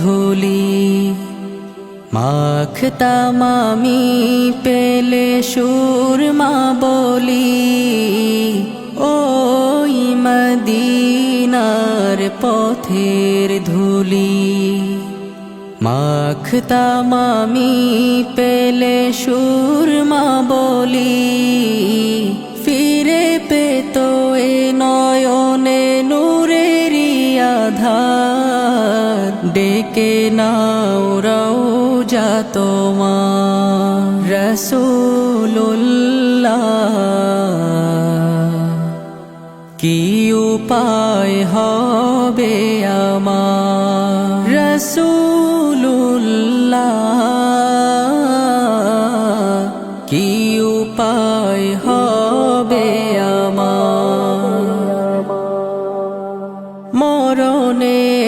ধুলি মাখতাম আমি পেলে সুরমা বলি, ওই মদিনার পথের ধুলি। মাখতাম আমি পেলে সুরমা বলি, ফিরে পেত এ ডেকে নাও রওজা তোমার। রসুল্লাহ কি উপায় হবে আমার? রসুল্লাহ কি উপায় হবে আমার?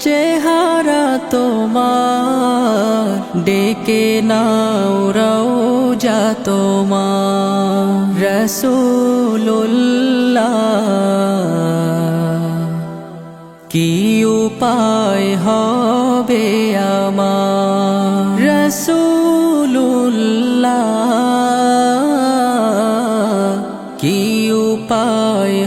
চেহারা তোমার ডেকে নাও রওজা তোমার। রসুল্লাহ কি উপায় হবে আমার? রসুল্লাহ কি উপায়